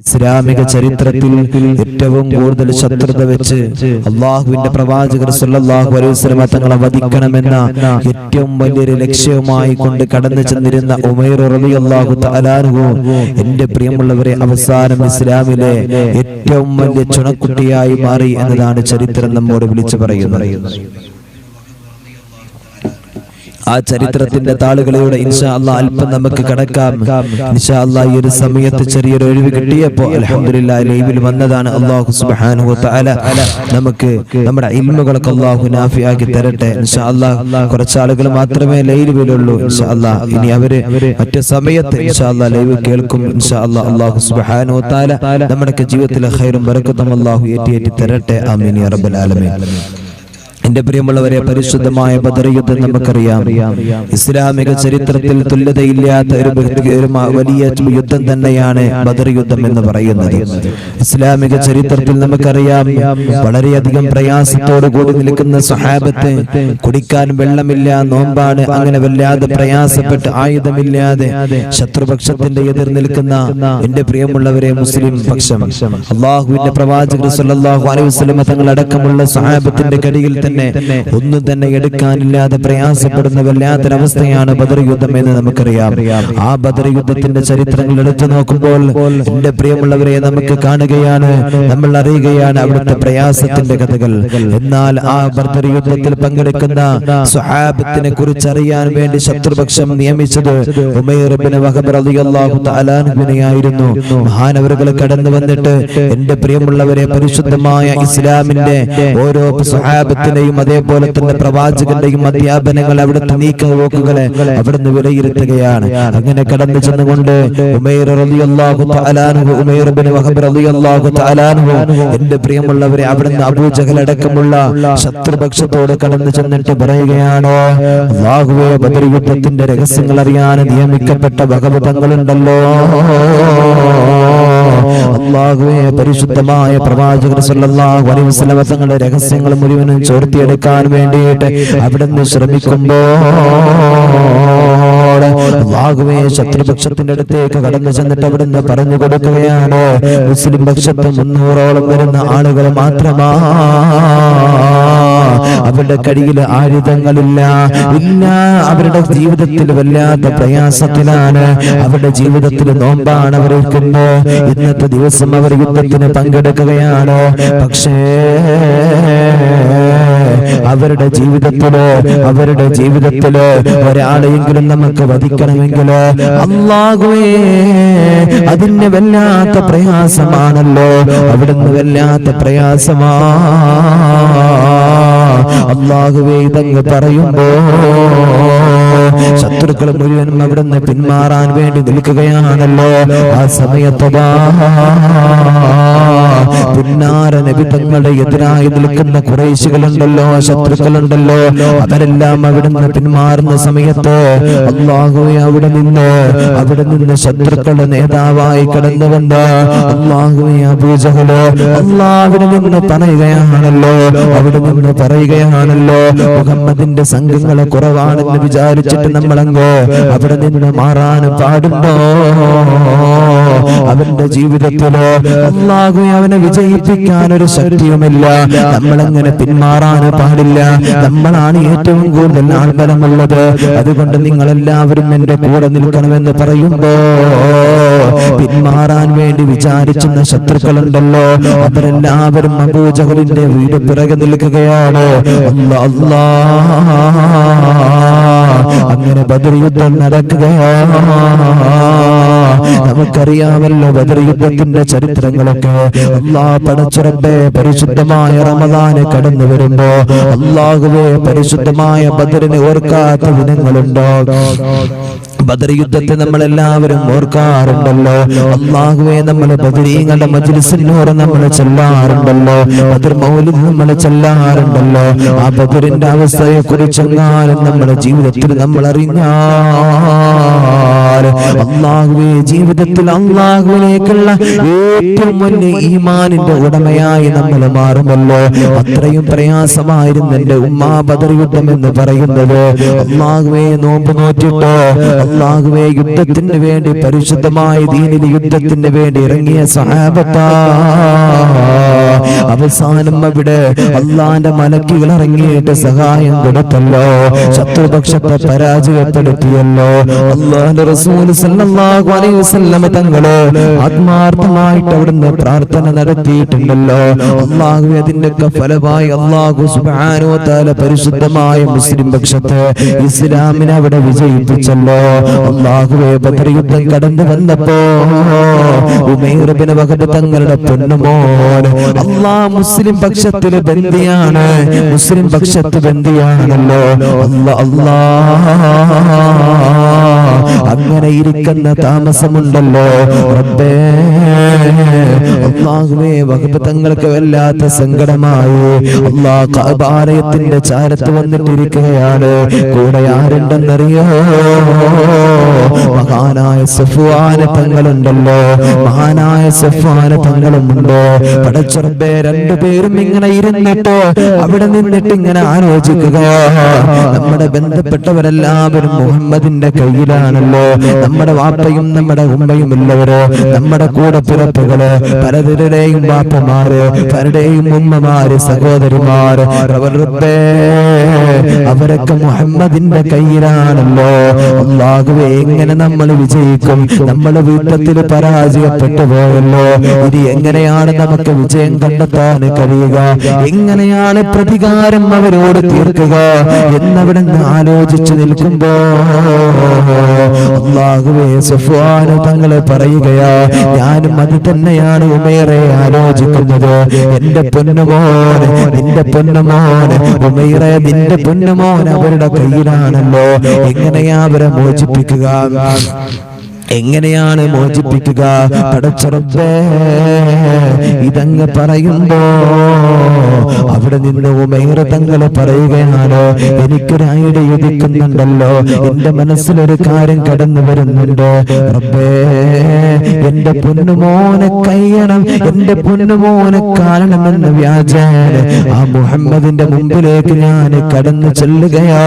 ഇസ്ലാമിക ചരിത്രത്തിൽ ഏറ്റവും കൂടുതൽ ശത്രുത വെച്ച് അള്ളാഹുവിന്റെ പ്രവാചകർ സല്ലല്ലാഹു അലൈഹി വസല്ലമ തങ്ങളെ വധിക്കണമെന്ന ഏറ്റവും വലിയൊരു ലക്ഷ്യവുമായി കൊണ്ട് കടന്നു ചെന്നിരുന്ന ഉമൈർ റളിയല്ലാഹു തആലാഹു എന്റെ പ്രിയമുള്ളവരെ അവസാനം ഇസ്ലാമിലെ ഏറ്റവും വലിയ ചുണക്കുട്ടിയായി മാറി എന്നതാണ് ചരിത്രം നമ്മോട് വിളിച്ചു പറയുന്നത്. ആ ചരിത്രത്തിന്റെ താളുകളിലൂടെ ഇൻഷാ അല്ലാ അല്പം നമുക്ക് കടക്കാം. ഇൻഷാ അല്ലാ ഈ ഒരു സമയത്ത് ചെറിയൊരു ഒഴിവ് കിട്ടിയപ്പോ ലൈവിൽ വന്നതാണ് അള്ളാഹു സുബാനു നമുക്ക് നമ്മുടെ ഇൽമുകളൊക്കെ അള്ളാഹു നാഫിയാക്കി തരട്ടെ. ഇൻഷാ അല്ലാ കുറച്ച് ആളുകൾ മാത്രമേ ലൈവിലുള്ളൂ. ഇൻഷാ ഇനി അവർ മറ്റു സമയത്ത് ഇൻഷാ ലൈവ് കേൾക്കും. ഇൻഷാ സുബാനു വ തആല നമ്മുടെ ജീവിതത്തിലെ ഹൈറും ബറക്കത്തും അള്ളാഹു ഏറ്റി ഏറ്റി തരട്ടെ. ആമീൻ റബ്ബൽ ആലമീൻ. എന്റെ പ്രിയമുള്ളവരെ പരിശുദ്ധമായ ബദർ യുദ്ധം നമുക്കറിയാം. ഇസ്ലാമിക ചരിത്രത്തിൽ തുല്യതയില്ലാത്ത ഒരു വലിയ യുദ്ധം തന്നെയാണ് ബദർ യുദ്ധം എന്ന് പറയുന്നത്. ഇസ്ലാമിക ചരിത്രത്തിൽ നമുക്കറിയാം വളരെയധികം പ്രയാസത്തോടു കൂടി നിൽക്കുന്ന സഹാബത്ത് കുടിക്കാൻ വെള്ളമില്ല നോമ്പാണ് അങ്ങനെ വല്ലാതെ പ്രയാസപ്പെട്ട് ആയുധമില്ലാതെ ശത്രുപക്ഷത്തിന്റെ എതിർ നിൽക്കുന്ന എന്റെ പ്രിയമുള്ളവരെ മുസ്ലിം പക്ഷം. അള്ളാഹുവിന്റെ പ്രവാചകർ സല്ലല്ലാഹു അലൈഹി വസല്ലമ തങ്ങൾ അടക്കമുള്ള സഹാബത്തിന്റെ കടിയിൽ തന്നെ ഒന്നും തന്നെ എടുക്കാനില്ലാതെ പ്രയാസപ്പെടുന്ന വല്ലാത്തൊരവസ്ഥയാണ് ബദർ യുദ്ധം എന്ന് നമുക്കറിയാം. ആ ബദർ യുദ്ധത്തിന്റെ ചരിത്രങ്ങൾ എടുത്തു നോക്കുമ്പോൾ എന്റെ പ്രിയമുള്ളവരെ നമുക്ക് കാണുകയാണ് നമ്മൾ അറിയുകയാണ് അവിടുത്തെ പ്രയാസത്തിന്റെ കഥകൾ. എന്നാൽ ആ ബദർ യുദ്ധത്തിൽ പങ്കെടുക്കുന്ന സുഹാബത്തിനെ കുറിച്ച് അറിയാൻ വേണ്ടി ശത്രുപക്ഷം നിയമിച്ചത് ഉമൈർ ഇബ്നു വഹബ് റളിയല്ലാഹു തആല അൻഹുവിനെയായിരുന്നു മഹാനവറുകൾ കടന്നു വന്നിട്ട് എന്റെ പ്രിയമുള്ളവരെ പരിശുദ്ധമായ ഇസ്ലാമിന്റെ ഓരോ സുഹാബത്തിനെയും അതേപോലെ തന്നെ പ്രവാചകന്റെയും അധ്യാപനങ്ങൾ അവിടുത്തെ നീക്കം നീക്കുപോക്കുകളെ അവിടുന്ന് വിലയിരുത്തുകയാണ്. അങ്ങനെ കടന്നു ചെന്നുകൊണ്ട് എന്റെ പ്രിയമുള്ളവരെ അവിടുന്ന് അബൂജഹൽ അടക്കമുള്ള ശത്രുപക്ഷത്തോട് കടന്നു ചെന്നിട്ട് പറയുകയാണ് ബദർയുദ്ധത്തിന്റെ രഹസ്യങ്ങൾ അറിയാൻ നിയമിക്കപ്പെട്ട ഭഗവതങ്ങളുണ്ടല്ലോ. അള്ളാഹുവെ പരിശുദ്ധമായ പ്രവാചകർ സല്ലല്ലാഹു അലൈഹി തങ്ങളുടെ രഹസ്യങ്ങൾ മുഴുവനും ചോർത്തിയെടുക്കാൻ വേണ്ടിയിട്ട് അവിടുന്ന് ശ്രമിക്കുമ്പോൾ അള്ളാഹുവെ ശത്രുപക്ഷത്തിന്റെ അടുത്തേക്ക് കടന്നു ചെന്നിട്ട് അവിടുന്ന് പറഞ്ഞു കൊടുക്കുകയാണ്. മുസ്ലിം പക്ഷത്ത് മുന്നൂറോളം വരുന്ന ആളുകൾ മാത്രമാ അവരുടെ കടിയിൽ ആയുധങ്ങളില്ല. ഇല്ല അവരുടെ ജീവിതത്തിൽ വല്ലാത്ത പ്രയാസത്തിലാണ്. അവരുടെ ജീവിതത്തിൽ നോമ്പാണ് അവർ നിൽക്കുമ്പോ ഇന്നത്തെ ദിവസം അവർ യുദ്ധത്തിന് പങ്കെടുക്കുകയാണ്? പക്ഷേ അവരുടെ ജീവിതത്തിൽ അവരുടെ ജീവിതത്തിൽ ഒരാളെങ്കിലും നമുക്ക് വധിക്കണമെങ്കിലോ? അള്ളാഹുവേ അതിന് വല്ലാത്ത പ്രയാസമാണല്ലോ. അവിടുന്ന് വല്ലാത്ത പ്രയാസമാ. അള്ളാഹുവേ ഇതങ്ങ് പറയുമ്പോ ശത്രുക്കൾ മുഴുവനും നിന്ന് പിന്മാറാൻ വേണ്ടി നിൽക്കുകയാണല്ലോ. ആ സമയത്ത് പിന്നാര എതിരായി നിൽക്കുന്ന കുറേശികളുണ്ടല്ലോ ശത്രുക്കളുണ്ടല്ലോ. അവരെല്ലാം നിന്ന് പിന്മാറുന്ന സമയത്ത് അള്ളാഹുവെ അവിടെ നിന്ന് അവിടെ നിന്ന് ശത്രുക്കളുടെ നേതാവായി കടന്നു വന്ന് അള്ളാഹുവെ അബൂജഹൽ അള്ളാഹുവിനെ നിന്ന് പറയുകയാണല്ലോ അവിടെ നിന്ന് പറയുകയാണല്ലോ. മുഹമ്മദിന്റെ സംഘങ്ങളെ കുറവാണെന്ന് വിചാരിച്ചിട്ട് നമ്മളങ്ങോ അവിടെ നിന്ന് മാറാൻ പാടുണ്ടോ അവന്റെ ജീവിതത്തിൽ അള്ളാഹു അവനെ വിജയിപ്പിക്കാൻ ഒരു ശക്തിയുമില്ല. നമ്മളങ്ങനെ പിന്മാറാൻ പാടില്ല. നമ്മളാണ് ഏറ്റവും കൂടുതൽ ആൾബലമുള്ളത്. അതുകൊണ്ട് നിങ്ങൾ എല്ലാവരും എന്റെ കൂടെ നിൽക്കണമെന്ന് പറയുമ്പോ പിന്മാറാൻ വേണ്ടി വിചാരിച്ചുന്ന ശത്രുക്കളുണ്ടല്ലോ. അവരെല്ലാവരും അബൂജഹലിന്റെ വീട് പിറകെ നിൽക്കുകയാണ്. അങ്ങനെ ബദർ യുദ്ധം നടക്കുകയാണ്. നമുക്കറിയാമല്ലോ ബദർ യുദ്ധത്തിന്റെ ചരിത്രങ്ങളൊക്കെ. അള്ളാ പടച്ചുറപ്പെ പരിശുദ്ധമായ റമദാന് കടന്നു വരുമ്പോ അള്ളാഹുവെ പരിശുദ്ധമായ ബദറിനെ ഓർക്കാത്ത ദിനങ്ങളുണ്ടോ? ബദർ യുദ്ധത്തെ നമ്മളെല്ലാവരും ഓർക്കാറുണ്ടല്ലോ. അള്ളാഹുവെ നമ്മൾ ബദരീങ്ങളുടെ മജ്ലിസിനോട് നമ്മൾ ചെല്ലാറുണ്ടല്ലോ. ബദർ മൗലിദ് നമ്മൾ ചെല്ലാറുണ്ടല്ലോ. ആ ബദറിന്റെ അവസ്ഥയെ കുറിച്ചെങ്ങാനും നമ്മുടെ ജീവിതത്തിൽ നമ്മൾ അറിഞ്ഞാൽ അള്ളാഹുവെ ജീവിതത്തിൽ അള്ളാഹുവിലേക്കുള്ള ഏറ്റവും വലിയ ഈമാനിന്റെ ഉടമയായി നമ്മൾ മാറുമല്ലോ. അത്രയും പ്രയാസമായിരുന്നു എന്റെ ഉമ്മാ ബദർ യുദ്ധം എന്ന് പറയുന്നത്. അള്ളാഹുവെ നോമ്പ് നോറ്റിട്ടോ? അള്ളാഹുവെ യുദ്ധത്തിന് വേണ്ടി പരിശുദ്ധമായ ദീനിൽ യുദ്ധത്തിന് വേണ്ടി ഇറങ്ങിയ സഹാബത്താ. അവസാനം അവിടെ അള്ളാന്റെ മലക്കുകൾ ഇറങ്ങിയിട്ട് സഹായം കൊടുത്തല്ലോ. ശത്രുപക്ഷത്തെ പരാജയപ്പെടുത്തിയല്ലോ. അള്ളാന്റെ റസൂൽ സല്ലല്ലാഹു അലൈഹി വസല്ലം തങ്ങൾ ആത്മാർത്ഥമായിട്ട് അവിടുന്ന് പ്രാർത്ഥന നടത്തിയിട്ടുണ്ടല്ലോ. അള്ളാഹു അതിന്റെയൊക്കെ ഫലമായി അള്ളാഹു സുബ്ഹാനഹു തആല പരിശുദ്ധമായ മുസ്ലിം പക്ഷത്തെ ഇസ്ലാമിനെ അവിടെ വിജയിപ്പിച്ചല്ലോ. അള്ളാഹുവെ ബദർ യുദ്ധം കടന്നു വന്നപ്പോ ഉമൈർ ബിൻ വഹബ് തങ്ങളുടെ പൊന്നുമോൻ അള്ളാ മുസ്ലിം പക്ഷത്തിൽ ബന്ധിയാണ് മുസ്ലിം പക്ഷത്ത് ബന്ധിയാണല്ലോ അല്ല അല്ലാ. അങ്ങനെ ഇരിക്കുന്ന താമസമുണ്ടല്ലോ. റബ്ബേ അള്ളാഹുവേ വകുപ്പ് തങ്ങൾക്ക് വല്ലാത്ത സങ്കടമായി. അള്ളാ കഅബാലയത്തിന്റെ ചാരത്ത് വന്നിട്ടിരിക്കുകയാണ്. കൂടെ ആരുണ്ടെന്നറിയോ? മഹാനായ സഫുവാന തങ്ങളുണ്ടല്ലോ. മഹാനായ സഫുവാന തങ്ങളുമുണ്ടോ? തങ്ങളുമുണ്ട് പടച്ചുറബേ രണ്ടുപേരും ഇങ്ങനെ ഇരുന്നിട്ട് അവിടെ നിന്നിട്ട് ഇങ്ങനെ ആലോചിക്കുക. നമ്മുടെ ബന്ധപ്പെട്ടവരെല്ലാവരും മുഹമ്മദിന്റെ കയ്യിലാണല്ലോ. നമ്മുടെ വാപ്പയും നമ്മുടെ ഉമ്മയും ഉള്ളവര് നമ്മുടെ കൂടെ പിറപ്പുകൾ പലതരുടെയും വാപ്പമാര് പലരുടെയും ഉമ്മമാര് സഹോദരിമാര് റബ്ബേ, അവരൊക്കെ മുഹമ്മദിന്റെ കയ്യിലാണല്ലോ. അള്ളാഹുവെ എങ്ങനെ നമ്മൾ വിജയിക്കും? നമ്മൾ വീട്ടത്തിൽ പരാജയപ്പെട്ടു പോയല്ലോ. ഇത് എങ്ങനെയാണ് നമുക്ക് വിജയം കണ്ടെത്താൻ കഴിയുക? എങ്ങനെയാണ് പ്രതികാരം അവരോട് തീർക്കുക? എന്നവിടെ ആലോചിച്ചു നിൽക്കുമ്പോ അള്ളാഹുവേ സുഫാന തങ്ങളെ പറയുകയാ ഞാനും അത് തന്നെയാണ് ഉമേറെ ആലോചിക്കുന്നത്. എന്റെ പൊന്നുമോൻ നിന്റെ പൊന്നുമോൻ ഉമേറെ നിന്റെ പൊന്നുമോൻ അവരുടെ കയ്യിലാണല്ലോ. എങ്ങനെയാ അവരെ മോചിപ്പിക്കുക? എങ്ങനെയാണ് മോചിപ്പിക്കുക? ഇതങ്ങ് പറയുമ്പോ അവിടെ നിന്ന് ഉമേറ തങ്ങളെ പറയുകയാണ് എനിക്കൊരു ഐഡിയ ഉദിക്കുന്നുണ്ടല്ലോ എന്റെ മനസ്സിലൊരു കാര്യം കടന്നു വരുന്നുണ്ട്. റബ്ബേ എന്റെ പൊന്നുമോനെ കയ്യണം എന്റെ പൊന്നുമോനെ കാണണമെന്ന് വ്യാജാന് ആ മുഹമ്മദിന്റെ മുമ്പിലേക്ക് ഞാൻ കടന്നു ചെല്ലുകയാ.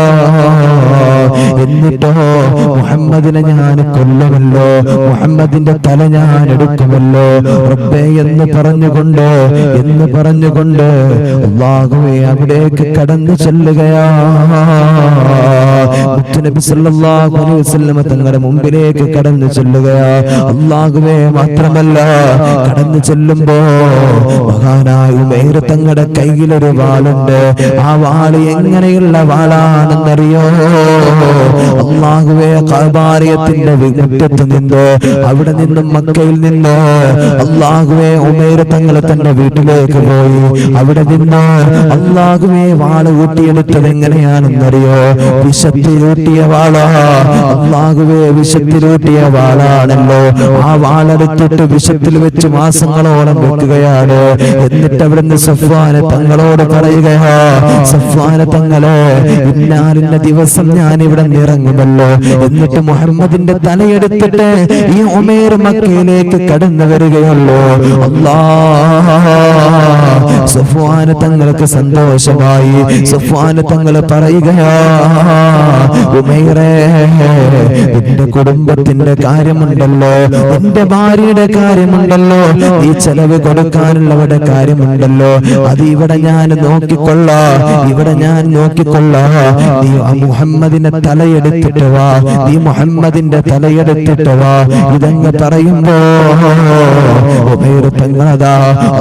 എന്നിട്ടോ മുഹമ്മദിനെ ഞാൻ കൊല്ലുമല്ലോ മുഹമ്മദിന്റെ തല ഞാൻ എടുക്കുമല്ലോ. റബ്ബേ എന്ന് പറഞ്ഞുകൊണ്ട് എന്ന് പറഞ്ഞുകൊണ്ട് അള്ളാഹുവെ അവിടേക്ക് കടന്നു ചെല്ലുകയാ. മുത്തുനബി സല്ലല്ലാഹു അലൈഹി വസല്ലമ തങ്ങളുടെ മുമ്പിലേക്ക് കടന്നു ചെല്ലുക അല്ലാഹുവേ മാത്രമല്ല കടന്നു ചെല്ലുമ്പോ മഹാനായ ഉമേർ തങ്ങളുടെ കയ്യിലൊരു വാളുണ്ട്. ആ വാൾ എങ്ങനെയുള്ള വാളാണെന്നറിയോ? അല്ലാഹുവേ കബാലയത്തിന്റെ മുറ്റത്ത് നിന്ന് അവിടെ നിന്നും മക്കയിൽ നിന്ന് അല്ലാഹുവേ ഉമേർ തങ്ങളെ തന്റെ വീട്ടിലേക്ക് പോയി. അവിടെ നിന്ന് അല്ലാഹുവേ വാൾ ഊട്ടിയെടുത്തത് എങ്ങനെയാണെന്നറിയോ? വിശത്തിലൂട്ടിയ വാളാ. അള്ളാഹുവെ വിശത്തിലൂട്ടിയ വാളാണല്ലോ. ആ വാളെടുത്തിട്ട് വിശത്തിൽ വെച്ച് മാസങ്ങളോളം വെക്കുകയാണ്. എന്നിട്ട് അവിടുന്ന് സഫ്വാന തങ്ങളോട് പറയുകയാ സഫ്വാന തങ്ങളെ ഇന്നാലിന്ന ദിവസം ഞാൻ ഇവിടെ ഇറങ്ങുമല്ലോ എന്നിട്ട് മുഹമ്മദിന്റെ തലയെടുത്തിട്ട് ഈ ഒമേർ മക്കയിലേക്ക് കടന്നു വരികയുള്ളൂ. അല്ലാ സഫ്വാന തങ്ങൾക്ക് സന്തോഷമായി. സഫ്വാന തങ്ങൾ പറയുകയാ എന്റെ കുടുംബത്തിന്റെ കാര്യമുണ്ടല്ലോ. എന്റെ ഭാര്യയുടെ കാര്യമുണ്ടല്ലോ. ഈ ചെലവ് കൊടുക്കാനുള്ളവരുടെ കാര്യമുണ്ടല്ലോ. അത് ഇവിടെ ഞാൻ നോക്കിക്കൊള്ളാ. ഇവിടെ ഞാൻ നോക്കിക്കൊള്ളാ. നീ ആ മുഹമ്മദിനെ തലയെടുത്തിട്ട് വാ. നീ മുഹമ്മദിന്റെ തലയെടുത്തിട്ട് വാ. ഇതങ്ങ് പറയുമ്പോ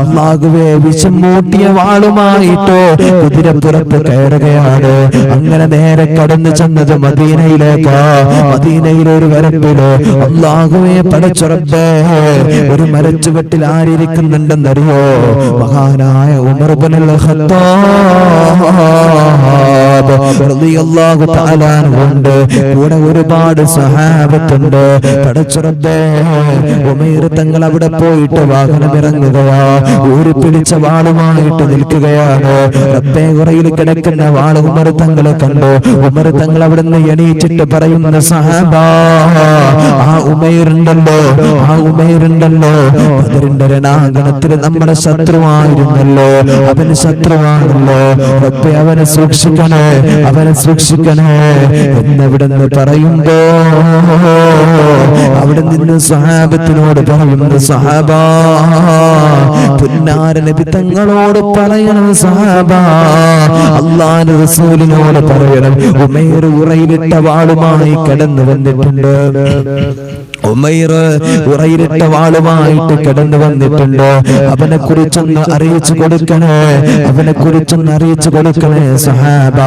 അള്ളാഹുവേ വിഷം മൂട്ടിയ വാളുമായിട്ടോ കുതിരപ്പുറത്ത് കയറുകയാണ്. അങ്ങനെ നേരെ കടന്നു ചെന്നത് മദീനയിലേക്കാ മദീനയിലെ ഒരു വരപ്പിൽ അള്ളാഹുവെ പടച്ചുറപ്പേ ഒരു മരച്ചുവട്ടിൽ ആരിയിരിക്കുന്നുണ്ടെന്നറിയോ മഹാനായ ഉമർ ബിനുൽ ഖത്താബ് റളിയല്ലാഹു തആല ഉണ്ട് കൂടെ ഒരുപാട് സഹാബത്തുണ്ട് പടച്ചുറബേ ഉമൈർ തങ്ങൾ അവിടെ പോയിട്ട് വാഹനം ഇറങ്ങുകയാ. ഊരി പിടിച്ച വാളുമായിട്ട് നിൽക്കുകയാണ്. റബ്ബേ കിടക്കുന്ന വാൾ ഉമർ തങ്ങളെ കണ്ടു. ഉമർ തങ്ങൾ അവിടെ നിന്ന് എണീച്ചിട്ട് പറയുന്ന സഹാബ ആ ഉമൈറുണ്ടല്ലോ ആ ഉമൈറുണ്ടല്ലോ. അതിന്റെ രണാങ്കണത്തിൽ നമ്മുടെ ശത്രുവായിരുന്നല്ലോ അവന് ശത്രുവാണല്ലോ. റബ്ബെ അവനെ സൂക്ഷിക്കണേ? അവനെ സൂക്ഷിക്കണേ എന്നവിടെ നിന്ന് പറയുമ്പോ? അവിടെ നിന്ന് സഹാബത്തിനോട് പറയുന്നത് സഹാബ പുന്നാര നബി തങ്ങളോട് പറയണം സഹാബ. അള്ളാന്റെ റസൂലിനോട് പറയണം. ഉമേർ ഉറയിലിട്ട വാളുമായി കടന്നു വന്നിട്ടുണ്ട്. ഉമൈർ വാളുമായിട്ട് കടന്നു വന്നിട്ടുണ്ട്. അവനെ കുറിച്ചൊന്ന് അറിയിച്ചു കൊടുക്കണേ. അവനെ കുറിച്ചൊന്ന് അറിയിച്ചു കൊടുക്കണേ സഹാബ.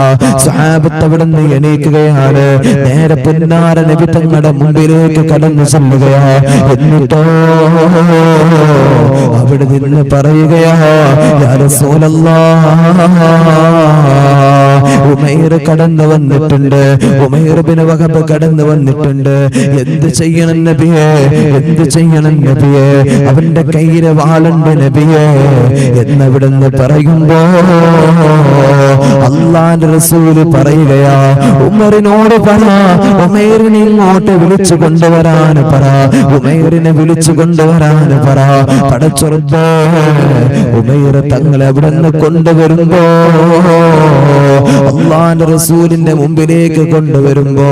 സഹാബത്ത് അവിടെ എണീക്കുകയാണ്. നേരെ പുന്നാര നബി തങ്ങളുടെ മുമ്പിലേക്ക് കടന്നു ചെല്ലുകയാ എന്നിട്ടോ അവിടെ നിന്ന് പറയുകയാ ഉമൈർ കടന്നു വന്നിട്ടുണ്ട്. ഉമൈർ ബിൻ വഹബ് കടന്നു വന്നിട്ടുണ്ട്. എന്ത് ചെയ്യണം നബിയെ? എന്ത് ചെയ്യണം നബിയെ? അവന്റെ കയ്യിലെ വാളുണ്ട് നബിയെ. എന്നവിടുന്ന് പറയുമ്പോ അള്ളാന്റെ റസൂൽ പറയുകയാ ഉമറിനോട് പറ ഉമൈറിനെ ഇങ്ങോട്ട് വിളിച്ചു കൊണ്ടുവരാൻ പറ ഉമേറിനെ വിളിച്ചു കൊണ്ടുവരാൻ പറ. പടച്ചുറപ്പോ ഉമൈർ തങ്ങളെ അവിടെ നിന്ന് കൊണ്ടുവരുമ്പോ അള്ളാന്റെ റസൂലിന്റെ മുമ്പിലേക്ക് കൊണ്ടുവരുമ്പോ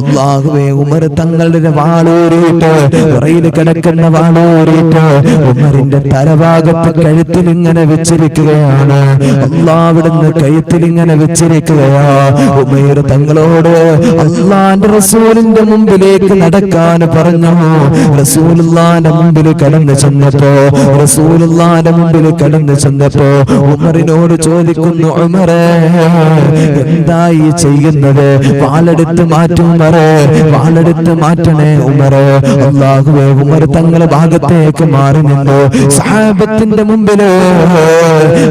അള്ളാഹുവേ ഉമർ തങ്ങളുടെ വാളൂരിയിട്ട് ഉറയിൽ കിടക്കുന്ന വാളൂരിയിട്ട് ഉമറിന്റെ തലഭാഗത്ത് കഴുത്തിൽ ഇങ്ങനെ വെച്ചിരിക്കുകയാണ്. അള്ളാവിടുന്ന് കഴുത്തിൽ ഇങ്ങനെ വെച്ചിരിക്കുകയാ. ഉമേർ തങ്ങളോട് അള്ളാന്റെ റസൂലിന്റെ മുമ്പിലേക്ക് നടക്കാൻ പറഞ്ഞു. റസൂലുള്ളാന്റെ മുമ്പിൽ കടന്നു ചെന്നപ്പോ റസൂലുള്ളാന്റെ മുമ്പിൽ കടന്നു ചെന്നപ്പോ ഉമറിനോട് ചോദിക്കുന്നു ഉമറേ എന്തായി ചെയ്യുന്നത്? വാളെടുത്ത് മാറ്റും ഉമറേ വാളെടുത്ത് മാറ്റണേ ഉമറേ. അള്ളാഹുവേ ഉമർ തങ്ങളെ ഭാഗത്തേക്ക് മാറി നിന്നു. സാഹബത്തിന്റെ മുമ്പിൽ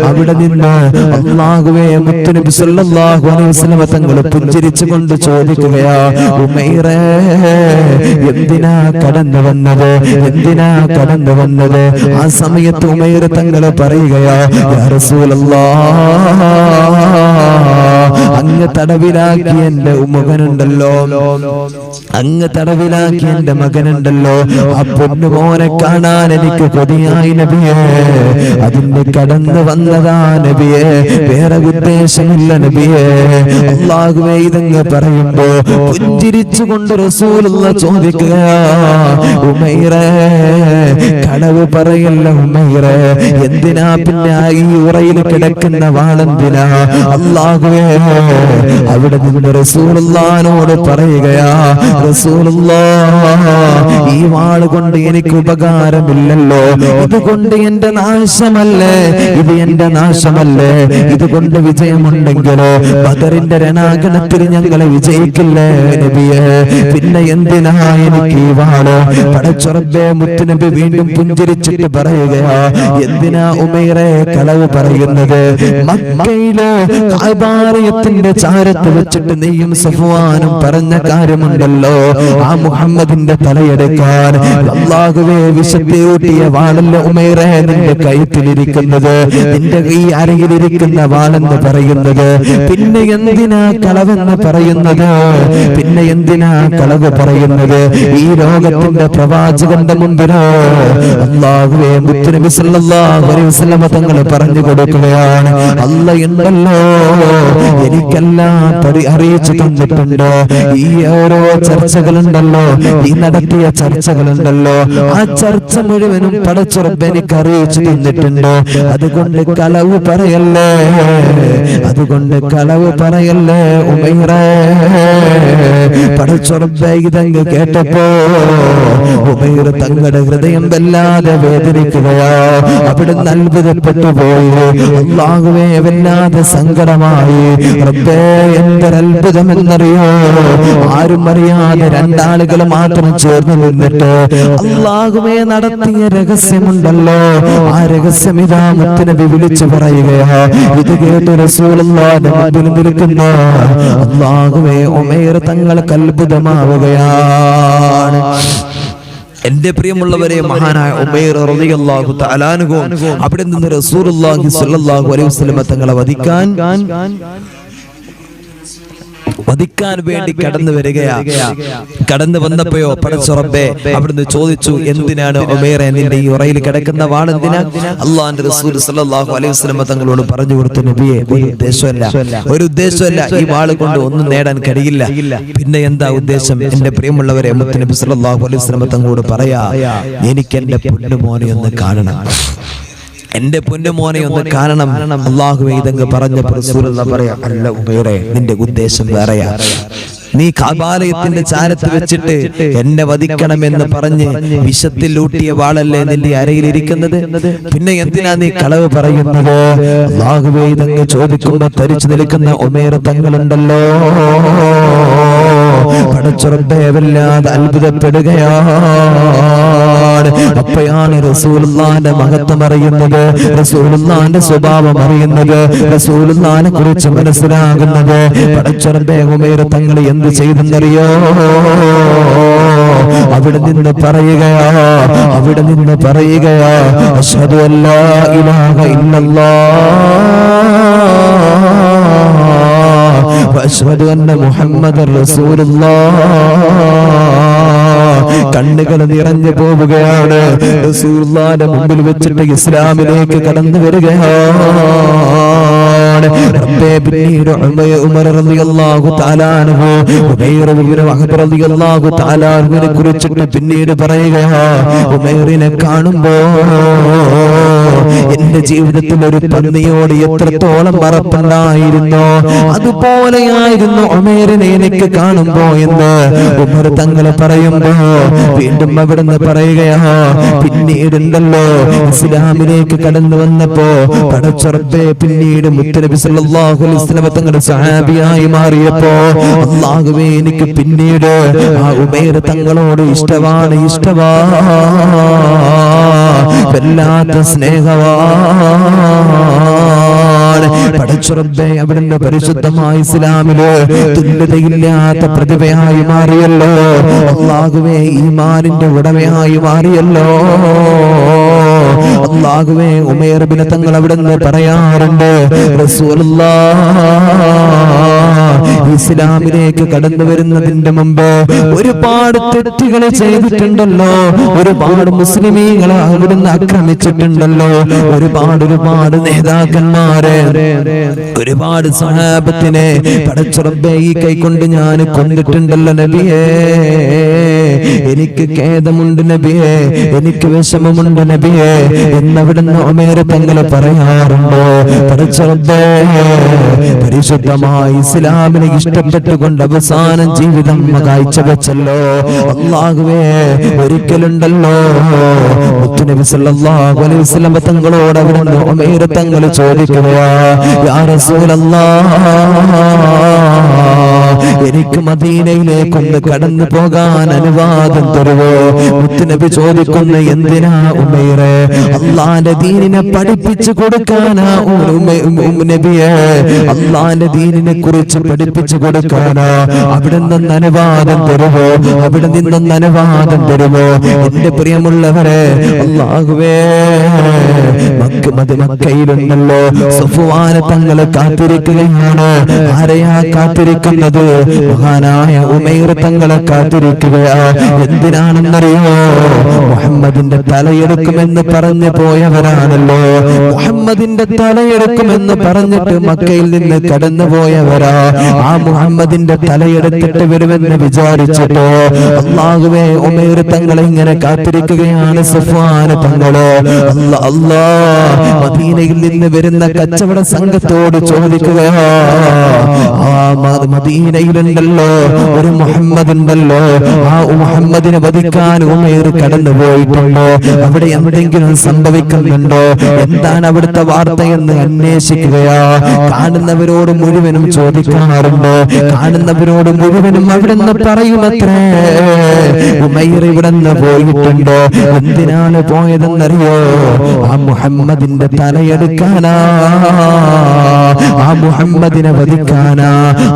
അവിടെ നിന്ന് അള്ളാഹുവേ മുത്തുനബി സല്ലല്ലാഹു അലൈഹി വസല്ലമ തങ്ങൾ പുഞ്ചിരിച്ചു കൊണ്ട് ചോദിക്കുകയാ ഉമൈറേ എന്തിനാ കടന്നു വന്നത്? എന്തിനാ കടന്നു വന്നത്? ആ സമയത്ത് ഉമൈർ തങ്ങളെ പറയുകയാ യാ റസൂലല്ലാഹ് അങ്ങ് തടവിലാക്കി എന്റെ മകനുണ്ടല്ലോ അങ്ങ് തടവിലാക്കി എന്റെ മകനുണ്ടല്ലോ. ആ പൊന്നു പൊന്നുമോനെ കാണാൻ എനിക്ക് കൊതിയായി നബിയേ. അതിന്റെ കടന്നു വന്നതാ നബിയെ. വേറെ ഉദ്ദേശമില്ല നബിയെ. അള്ളാഹുവേ ഇതങ്ങ് പറയുമ്പോ പുഞ്ചിരിച്ചുകൊണ്ട് റസൂലുള്ള ചോദിക്കുക ഉമൈറേ കടവ് പറയല്ല ഉമൈറേ. എന്തിനാ പിന്നെ ഈ ഉറയിൽ കിടക്കുന്ന വാളെന്തിനാ? അള്ളാഹുവേ അവിടെ നിന്ന് റസൂലുള്ളാനോട് പറയുകയാ റസൂലുള്ളാ ഈ വാൾ കൊണ്ട് എനിക്ക് ഉപകാരമില്ലല്ലോ. ഇതുകൊണ്ട് എന്റെ നാശമല്ലേ? ഇത് എന്റെ നാശമല്ലേ? ഇതുകൊണ്ട് വിജയമുണ്ടെങ്കിലോ? ബദറിന്റെ രണാകണത്തിൽ ഞങ്ങളെ വിജയിക്കില്ലേ നബിയെ? പിന്നെ എന്തിനാ എനിക്ക് ഈ വാൾ? പടച്ചുറബേ മുത്തുനബി വീണ്ടും പുഞ്ചിരിച്ചിട്ട് പറയുകയാ എന്തിനാ ഉമേറെ കളവ് പറയുന്നത്? മക്കയിൽ കാബാലയത്തിന്റെ ചാരത്ത് വെച്ചിട്ട് നെയ്യും സഫ്വാനും പറഞ്ഞ കാര്യമുണ്ടല്ലോ. ആ മുഹമ്മദിന്റെ തലയെടുക്കാൻ അള്ളാഹുവേ വിശത്തിയൂട്ടിയ വാളല്ല ഉമേറെ നിന്റെ കയ്യത്തിലിരിക്കുന്നത് നിന്റെ ഈ അരയിലിരിക്കുന്ന വാളെന്ന് പറയുന്നത്. പിന്നെ എന്തിനാ കളവെന്ന് പറയുന്നത്? പിന്നെ എന്തിനാ കളവ് പറയുന്നത്? ഈ ലോകത്തിന്റെ പ്രവാചകന്റെ മുമ്പിലോ? അള്ളാഹുവേ മുത്തുനബി സല്ലല്ലാഹു അലൈഹി വസല്ലം തങ്ങൾ പറഞ്ഞു കൊടുക്കുകയാണ്. അല്ല ഉണ്ടല്ലോ. എനിക്കെല്ലാം അറിയിച്ചു തന്നിട്ടുണ്ട്. ഈ ഓരോ ചർച്ചകളുണ്ടല്ലോ. ഈ നടത്തിയ ചർച്ചകളുണ്ടല്ലോ. ആ ചർച്ച മുഴുവനും പടച്ചുറപ്പ് എനിക്ക് അറിയിച്ചു തന്നിട്ടുണ്ട്. അതുകൊണ്ട് കളവ് പറയല്ലേ? അതുകൊണ്ട് കളവ് പറയല്ലേ ഉമൈറേ? പടച്ചുറപ്പ് ഇതങ്ങ് കേട്ടപ്പോ ഉമൈർ തങ്ങളുടെ ഹൃദയം വല്ലാതെ വേദനിക്കുകയാ. അവിടെ അത്ഭുതപ്പെട്ടു പോയി. അള്ളാഹുവേ വല്ലാതെ സങ്കടമായി. റബ്ബേ എന്തൊരത്ഭുതമെന്നറിയോ ആരും അറിയാതെ രണ്ടാളുകൾ മാത്രം ചേർന്ന് നിന്നിട്ട് അള്ളാഹുവേ നടത്തിയ രഹസ്യമുണ്ടല്ലോ. ആ രഹസ്യം ഇതാ മുത്തനബി വിളിച്ചു പറയുകയാ ഇത് കേട്ട് റസൂലുള്ളാഹിന്റെ നിൽക്കുന്ന. ഉമൈർ തങ്ങൾക്ക് അത്ഭുതമാവുകയാണ്. എന്റെ പ്രിയമുള്ളവരെ മഹാനായ ഉമൈർ റളിയല്ലാഹു തആലാനുഹു അവിടെ നിന്ന് റസൂലുള്ളാഹി സ്വല്ലല്ലാഹു അലൈഹി വസല്ലം തങ്ങളെ വധിക്കാൻ വധിക്കാൻ വേണ്ടി കടന്നു വരികയാ. കടന്നു വന്നപ്പോയോ പടച്ചുറപ്പെ അവിടുന്ന് ചോദിച്ചു എന്തിനാണ് ഒമേറെ നിന്റെ ഈ ഉറയിൽ കിടക്കുന്ന വാണെന്തിനാ അള്ളാന്റെ റസൂൽ സല്ലല്ലാഹു അലൈഹി വസല്ലം തങ്ങളോട് പറഞ്ഞു കൊടുത്തു നബിയെ ഒരു ഉദ്ദേശമല്ല ഒരു ഉദ്ദേശമല്ല ഈ വാൾ കൊണ്ട് ഒന്നും നേടാൻ കഴിയില്ല. പിന്നെ എന്താ ഉദ്ദേശം? എന്റെ പ്രിയമുള്ളവരെ മുത്തനബി സല്ലല്ലാഹു അലൈഹി വസല്ലം തങ്ങളോട് പറയാ എനിക്ക് എന്റെ പൊന്നുമോനെ ഒന്ന് കാണണം. എന്റെ പൊന്നുമോനെ ഒന്ന് കാരണം അള്ളാഹു ഇതങ്ങ് പറഞ്ഞപ്പോൾ റസൂലുള്ള പറയാ. അല്ല ഉമ്മയുടെ നിന്റെ ഉദ്ദേശം വേറെയാ. നീ കാബാലയത്തിന്റെ ചാരത്ത് വെച്ചിട്ട് എന്നെ വധിക്കണമെന്ന് പറഞ്ഞ് വിഷത്തിൽ ഊട്ടിയ വാളല്ലേ നിന്റെ അരയിൽ ഇരിക്കുന്നത്? പിന്നെ എന്തിനാ നീ കളവ് പറയുന്നത്? ചോദിക്കുമ്പോ തരിച്ചു നിൽക്കുന്ന ഉമേർ തങ്ങളുണ്ടല്ലോ. പടച്ചുറപ്പെ വല്ലാതെ അത്ഭുതപ്പെടുകയാണ്. അപ്പയാണ് റസൂലുള്ളാന്റെ മഹത്വം അറിയുന്നത് റസൂലുള്ളാന്റെ സ്വഭാവം അറിയുന്നത് റസൂലുള്ളാനെ കുറിച്ച് മനസ്സിലാകുന്നത്. പടച്ചുറപ്പെ ഉമേർ തങ്ങൾ എന്ത് ചെയ്തെന്നറിയോ? അവിടെ നിന്ന് പറയുകയാ അവിടെ നിന്ന് പറയുകയാ അഷ്ഹദു അല്ലാ ഇലാഹ വഅഷ്ഹദു അന്ന മുഹമ്മദർ റസൂലുള്ളാഹ്. കണ്ണുകൾ നിറഞ്ഞു പോവുകയാണ്. റസൂലുള്ളാഹിന്റെ മുമ്പിൽ വെച്ചിട്ട് ഇസ്ലാമിലേക്ക് കടന്നു വരികയാണ്. റബ്ബേ പിന്നീട് പറയുകയാണ് ഉമർ റളിയല്ലാഹു തആല അൻഹു ഉമൈർ ഇബ്നു വഹബ് റളിയല്ലാഹു കുറിച്ചിട്ട് പിന്നീട് പറയുകയാ ഉമൈറിനെ കാണുമ്പോൾ എന്റെ ജീവിതത്തിൽ ഒരു പന്നിയോട് എത്രത്തോളം മറപ്പുണ്ടായിരുന്നു അതുപോലെയായിരുന്നു ഉമേറിനെ എനിക്ക് കാണുമ്പോ എന്ന് ഉമർ തങ്ങളെ പറയുമ്പോ വീണ്ടും അവിടുന്ന് പറയുകയാ പിന്നീടുണ്ടല്ലോ ഇസ്ലാമിലേക്ക് കടന്നു വന്നപ്പോ പടച്ചുറപ്പെ പിന്നീട് മുത്തനബി സല്ലല്ലാഹു അലൈഹി വസല്ലം തങ്ങളുടെ സഹാബിയായി മാറിയപ്പോ അല്ലാഹുവേ എനിക്ക് പിന്നീട് ആ ഉമേർ തങ്ങളോട് ഇഷ്ടമാണ് ഇഷ്ടവാ. വല്ലാത്ത സ്നേഹമാണ് പടച്ചുറബെ അവിടുന്ന് പരിശുദ്ധമായ ഇസ്ലാമിൽ തുല്യതയില്ലാത്ത പ്രതിഭയായി മാറിയല്ലോ. അള്ളാഹുവേ ഈമാനിന്റെ ഉടമയായി മാറിയല്ലോ. അള്ളാഹുവേ ഉമേർ ബിന തങ്ങൾ അവിടുന്ന് പറയാറുണ്ട് ഇസ്ലാമിലേക്ക് കടന്നു വരുന്നതിന്റെ മുമ്പ് ഒരുപാട് തെറ്റുകൾ ചെയ്തിട്ടുണ്ടല്ലോ ഒരുപാട് മുസ്ലിമീങ്ങളെ അവിടുന്ന് ആക്രമിച്ചിട്ടുണ്ടല്ലോ ഒരുപാട് ഒരുപാട് നേതാക്കന്മാരെ ഒരുപാട് സഹാബത്തിനെ പടച്ചുറബെ ഈ കൈ കൊണ്ട് ഞാൻ കൊണ്ടിട്ടുണ്ടല്ലോ നബിയേ. എനിക്ക് ഖേദമുണ്ട് നബിയെ എനിക്ക് വിഷമമുണ്ട് നബിയെ എന്നവിടുന്ന് ഒമേര തങ്ങളെ പറയാറുണ്ടോ? പരിശുദ്ധമായി ഇസ്ലാമിനെ ഇഷ്ടപ്പെട്ടുകൊണ്ട് അവസാനം ജീവിതം കാഴ്ചവെച്ചല്ലോ. അള്ളാഹുവേ ഒരിക്കലുണ്ടല്ലോ. മുത്തുനബി സല്ലല്ലാഹു അലൈഹി വസല്ലം തങ്ങളോട് അവിടുന്ന് ഉമൈർ തങ്ങൾ ചോദിക്കുക യാ റസൂലല്ലാഹ് എനിക്ക് മദീനയിലേക്കൊന്ന് കടന്നു പോകാൻ അനുവാദം തരുവോ? മുത്തുനബി ചോദിക്കുന്ന എന്തിനാ ഉമേറെ? അള്ളാന്റെ ദീനിനെ പഠിപ്പിച്ചു കൊടുക്കാനാ ഉമ്മനബിയെ ഉമ്മ നബിയെ. അള്ളാന്റെ ദീനിനെ കുറിച്ച് പഠിപ്പിച്ചു കൊടുക്കാനാ. അവിടെ നിന്ന് അനുവാദം തരുവോ? അവിടെ നിന്നൊന്ന് അനുവാദം തരുമോ എന്റെ പ്രിയമുള്ളവരെ മത് മക്കയിലുണ്ടല്ലോ. സഫുവാന തങ്ങളെ കാത്തിരിക്കുകയാണ്. ആരെയാ കാത്തിരിക്കുന്നത്? മഹാനായ ഉമൈർ തങ്ങളെ കാത്തിരിക്കുകയാണ് എന്തിനാണെന്നറിയോ? മുഹമ്മദിന്റെ തലയെടുക്കുമെന്ന് പറഞ്ഞു പോയവരാണല്ലോ. മുഹമ്മദിന്റെ തലയെടുക്കുമെന്ന് പറഞ്ഞിട്ട് മക്കയിൽ നിന്ന് കടന്നു പോയവരാ. ആ മുഹമ്മദിന്റെ തലയെടുത്തിട്ട് വരുമെന്ന് വിചാരിച്ചിട്ടോ അള്ളാഹുവേ ഉമേർ തങ്ങളെ ഇങ്ങനെ കാത്തിരിക്കുകയാണ് സഫ്വാന തങ്ങൾ. അല്ല അല്ലാ മദീനയിൽ നിന്ന് വരുന്ന കച്ചവട സംഘത്തോട് ചോദിക്കുകയാ. ആ മദീനയിൽ ഒരു മുഹമ്മദ് ഉണ്ടല്ലോ ആ മുഹമ്മദിനെ വധിക്കാൻ ഉമേർ കടന്നു പോയിട്ടുണ്ടോ അവിടെ എന്തെങ്കിലും സംഭവിക്കുന്നുണ്ടോ? എന്താണ് അവിടുത്തെ വാർത്ത എന്ന് അന്വേഷിക്കുകയാ? കാണുന്നവരോട് മുഴുവനും ചോദിക്കാറുണ്ട്? കാണുന്നവരോട് മുഴുവനും അവിടെ നിന്ന് പറയുമത്രേ ഉമൈർ ഇവിടെ നിന്ന് പോയിട്ടുണ്ടോ? എന്തിനാണ് പോയതെന്നറിയോ? ആ മുഹമ്മദിന്റെ തലയെടുക്കാനാ. ആ മുഹമ്മദിനെ വധിക്കാനാ.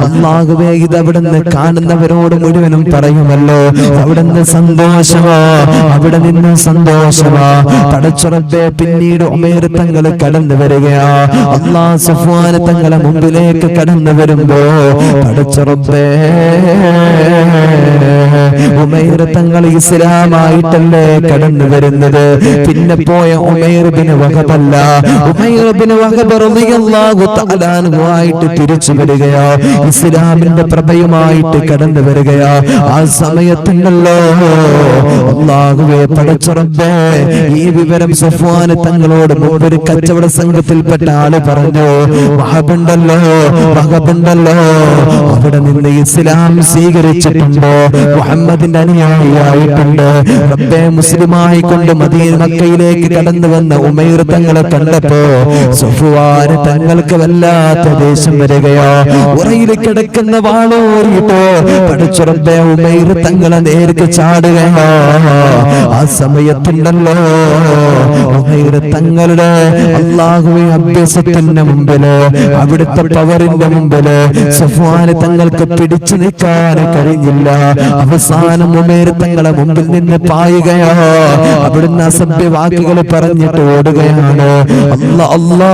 അള്ളാഹുവേ ഇത് അവിടെ നിന്ന് കാണുന്നവരോട് മുഴുവനും പറയുമല്ലോ. അവിടുന്ന് സന്തോഷമാ. അവിടെ നിന്ന് സന്തോഷമാ. പടച്ചുറബെ പിന്നീട് ഉമേർ കടന്നു വരികയാ. അള്ളാ സഫ്വാന തങ്ങളെ മുമ്പിലേക്ക് കടന്നു വരുമ്പോ പടച്ചുറപ്പേ ഉമൈർ തങ്ങൾ ഇസ്ലാമായിട്ടല്ലേ കടന്നു വരുന്നത്? പിന്നെ പോയ ഉമൈർ ബിൻ വഹബല്ല ഉമൈർ റളിയല്ലാഹു തആല അൻഹുവായിട്ട് തിരിച്ചു വരികയാ. ഇസ്ലാമിന്റെ പ്രഭയുമായിട്ട് കടന്നു വരികയാ. ആ സമയത്തുണ്ടല്ലോ. അള്ളാഹുവെ പടച്ചുറപ്പേ ഈ വിവരം സഫ്വാൻ തങ്ങളോട് മുമ്പൊരു ഒരു കച്ചവട സംഘത്തിൽപ്പെട്ട ആൾ പറഞ്ഞു വഹബുണ്ടല്ലോ വഹബുണ്ടല്ലോ. അവിടെ നിന്ന് ഇസ്ലാം സ്വീകരിച്ചിട്ടുണ്ട്? മുഹമ്മദിന്റെ അനുയായിയായിട്ടുണ്ട്. റബ്ബെ മുസ്ലിമായി കൊണ്ട് മദീന മക്കയിലേക്ക് കടന്നു വന്ന ഉമൈർ തങ്ങളെ കണ്ടപ്പോ സഫ്വാൻ തങ്ങൾക്ക് വല്ലാത്ത ദേശം വരികയോ ഉറയിൽ കിടക്കുന്ന വാളോറിയിട്ടോ പഠിച്ചുറപ്പേ ഉമൈർ തങ്ങളെ നേർക്ക് ചാടുകയോ ആ സമയത്തുണ്ടല്ലോ ഉമൈർ തങ്ങളുടെ അള്ളാഹുവെ അഭ്യസത്തിന്റെ മുമ്പിൽ അവിടുത്തെ പവറിന്റെ മുമ്പിൽ സഫ്വാന് തങ്ങൾക്ക് പിടിച്ചു നിൽക്കാൻ കഴിഞ്ഞില്ല. അവസാനം ഉമേർ തങ്ങളെ മുമ്പിൽ നിന്ന് പായുകയോ അവിടുന്ന് അസഭ്യ വാക്കുകൾ പറഞ്ഞിട്ട് ഓടുകയാണ്. അല്ല അല്ലാ.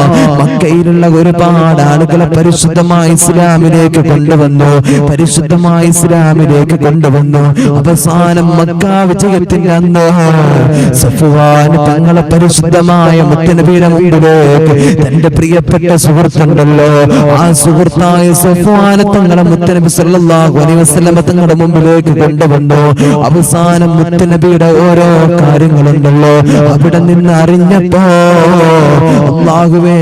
മക്കയിലുള്ള ഒരുപാട് ആളുകളെ പരിശുദ്ധമായ ഇസ്ലാമിലേക്ക് കൊണ്ടുവന്നു. പരിശുദ്ധമായ ഇസ്ലാമിലേക്ക് കൊണ്ടുവന്നു. അവസാനം മക്ക വിജയത്തിന്റെ അന്ന് തങ്ങളെ പരിശുദ്ധമായ മുത്തനബിയുടെ മുമ്പിലേക്ക് തന്റെ പ്രിയപ്പെട്ട സുഹൃത്തുണ്ടല്ലോ. ആ സുഹൃത്തായ സഫുവാൻ തങ്ങളെ മുത്തനബി സല്ലല്ലാഹു അലൈഹി വസല്ലം തങ്ങളുടെ മുമ്പിലേക്ക് കൊണ്ടുവന്നു. അവസാനം മുത്തനബിയുടെ ഓരോ കാര്യങ്ങളുണ്ടല്ലോ. അവിടെ നിന്ന് അറിഞ്ഞപ്പോ സഫുവാൻ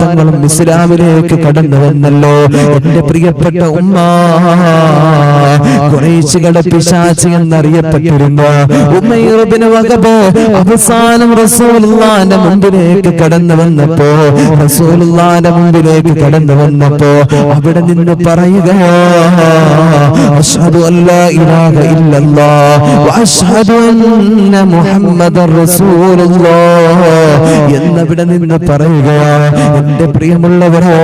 തങ്ങളും ഇസ്ലാമിലേക്ക് കടന്നു വന്നല്ലോ എന്റെ പ്രിയപ്പെട്ട ഉമ്മ. കുറേശികളുടെ പിശാചി എന്നറിയപ്പെട്ടിരുന്ന. ഉമ്മയുടെ വകബ് അവസാനം റസൂലുള്ളാന്റെ മുമ്പിലേക്ക് കടന്നു വന്നപ്പോ റസൂലുള്ളാന്റെ മുമ്പിലേക്ക് കടന്നു വന്നപ്പോ അവിടെ നിന്ന് പറയുക അഷ്ഹദു അല്ലാ ഇലാഹ ഇല്ലല്ലാഹ് വഅഷ്ഹദു അന്ന മുഹമ്മദർ റസൂലുള്ളാഹ് എന്നവിടെ നിന്ന് പറയുക എന്റെ പ്രിയമുള്ളവരോ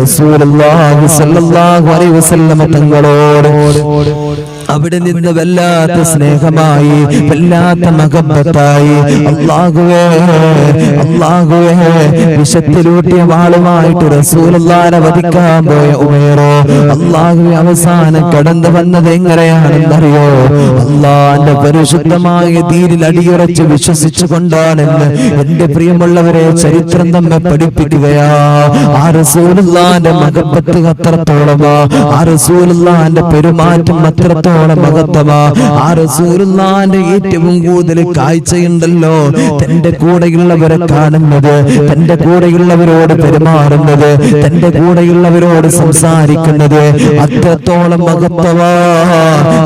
റസൂലുള്ളാഹി സ്വല്ലല്ലാഹു അലൈഹി വസല്ലമ തങ്ങളോട് അവിടെ നിന്ന് വല്ലാത്ത സ്നേഹമായി വല്ലാത്ത മകബത്തായി അള്ളാഹുവേ അള്ളാഹുവേ വിഷത്തിലൂട്ടിയ വാളുമായിട്ട് റസൂലുള്ളാനെ വധിക്കാൻ പോയ ഉമേറോ. അള്ളാഹുവെ അവസാനം കടന്നു വന്നത് എങ്ങനെയാണെന്നറിയോ? അള്ളാന്റെ പരിശുദ്ധമായ തീരിൽ അടിയുറച്ച് വിശ്വസിച്ചു കൊണ്ടാണെന്ന് എന്റെ പ്രിയമുള്ളവരെ ചരിത്രം നമ്മെ പഠിപ്പിക്കുകയാ. ആ റസൂലുള്ളാന്റെ മകബത്ത് അത്രത്തോളമാ. ആ റസൂലുള്ളാന്റെ പെരുമാറ്റം അത്രത്തോളം മഹത്വമാ. ആ റസൂലുള്ളാന്റെ ഏറ്റവും കൂടുതൽ കാഴ്ചയുണ്ടല്ലോ. തന്റെ കൂടെയുള്ളവരെ കാണുന്നത് തന്റെ കൂടെയുള്ളവരോട് പെരുമാറുന്നത് തന്റെ കൂടെയുള്ളവരോട് സംസാരിക്കുന്നത് അത്രത്തോളം മഹത്വമാ.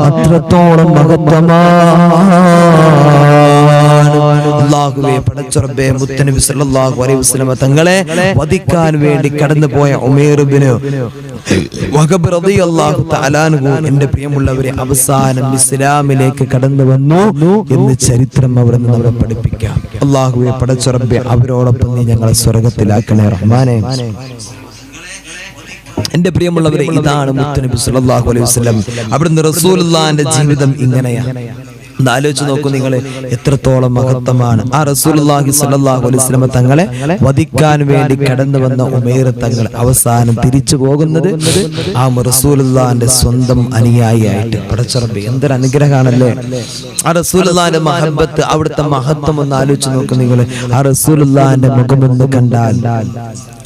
അത്രത്തോളം മഹത്വമാ. അള്ളാഹുവെ പടച്ചുറബെ മുത്തനബി സല്ലല്ലാഹു അലൈഹി വസല്ലമ തങ്ങളെ വധിക്കാൻ വേണ്ടി കടന്നുപോയ ഉമേറുബിന് എന്റെ പ്രിയമുള്ളവരെ അവസാനം ഇസ്ലാമിലേക്ക് കടന്നു വന്നു എന്ന് ചരിത്രം അവിടെ നിന്ന് നമ്മളെ പഠിപ്പിക്കാം. അള്ളാഹുവെ പടച്ചുറബെ അവരോടൊപ്പം നീ ഞങ്ങളെ സ്വർഗത്തിലാക്കണേ റഹ്മാനെ. എന്റെ പ്രിയമുള്ളവരെ ഇതാണ് മുത്തനബി സല്ലല്ലാഹു അലൈഹി വസല്ലം. അവിടുന്ന് റസൂലുള്ളാഹിന്റെ ജീവിതം ഇങ്ങനെയാണ്. ഒന്ന് ആലോചിച്ച് നോക്കൂ നിങ്ങൾ എത്രത്തോളം മഹത്വമാണ്. ആ റസൂലുള്ളാഹി സ്വല്ലല്ലാഹു അലൈഹി വസല്ലം തങ്ങളെ വധിക്കാൻ വേണ്ടി കടന്നു വന്ന ഉമേർ തങ്ങൾ അവസാനം തിരിച്ചു പോകുന്നത് ആ റസൂലുള്ളാന്റെ സ്വന്തം അനുയായിയായിട്ട്. പടച്ചറബ് എന്തൊരു അനുഗ്രഹമാണല്ലേ? ആ റസൂലുള്ളാന്റെ മഹബത്ത് അവിടുത്തെ മഹത്വം ഒന്ന് ആലോചിച്ച് നോക്കൂ നിങ്ങൾ ആ റസൂലുള്ളാഹിന്റെ മുഖമൊന്ന് കണ്ടാൽ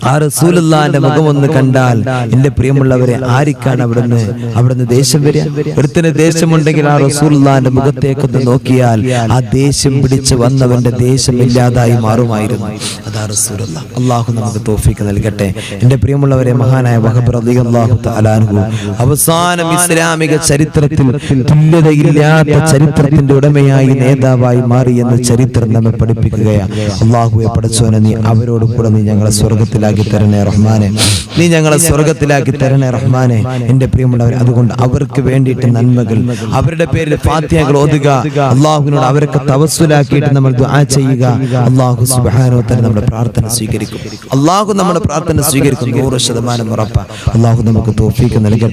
ആ റസൂലുള്ളാന്റെ മുഖം ഒന്ന് കണ്ടാൽ എന്റെ പ്രിയമുള്ളവരെ ആരിക്കാണ് അവിടുന്ന് അവിടുന്ന് ദേഷ്യം വരിക? ഒരുത്തിന് ദേഷ്യമുണ്ടെങ്കിൽ ആ റസൂലുള്ളാന്റെ മുഖത്തേക്കൊന്ന് നോക്കിയാൽ ആ ദേഷ്യം പിടിച്ച് വന്നവന്റെ ദേഷ്യം ഇല്ലാതായി മാറുമായിരുന്നു. അതാ റസൂലുള്ള അള്ളാഹു നമുക്ക് തോഫിക്ക് നൽകട്ടെ. എന്റെ പ്രിയമുള്ളവരെ മഹാനായ വഹബ് റളിയല്ലാഹു തആല അൻഹു. അവസാനം ഇസ്ലാമിക ചരിത്രത്തിൽ തുല്യതയില്ലാത്ത ചരിത്രത്തിന്റെ ഉടമയായി നേതാവായി മാറി എന്ന് ചരിത്രം നമ്മെ പഠിപ്പിക്കുകയാണ്. അള്ളാഹുവെ പഠിച്ചോനെ നീ അവരോട് കൂടെ നീ ഞങ്ങളെ സ്വർഗത്തിലാക്കി തരണേ റഹ്മാനെ. നീ ഞങ്ങളെ സ്വർഗത്തിലാക്കി തരണേ റഹ്മാനെ. എന്റെ പ്രിയമുള്ളവർ അതുകൊണ്ട് അവർക്ക് വേണ്ടിയിട്ട് നന്മകൾ അവരുടെ പേരിൽ ഫാത്യകൾ ഓതുക. അള്ളാഹുവിനോട് അവരൊക്കെ തവസ്സുലാക്കിയിട്ട് നമ്മൾ ദുആ ചെയ്യുക. അള്ളാഹു സുബ്ഹാനഹു തആല നമ്മുടെ പ്രാർത്ഥന സ്വീകരിക്കും. അള്ളാഹു നമ്മുടെ പ്രാർത്ഥന സ്വീകരിക്കും. നൂറ് ശതമാനം ഉറപ്പാണ് അള്ളാഹു നമുക്ക് തോഫീക്ക് നൽകട്ടെ.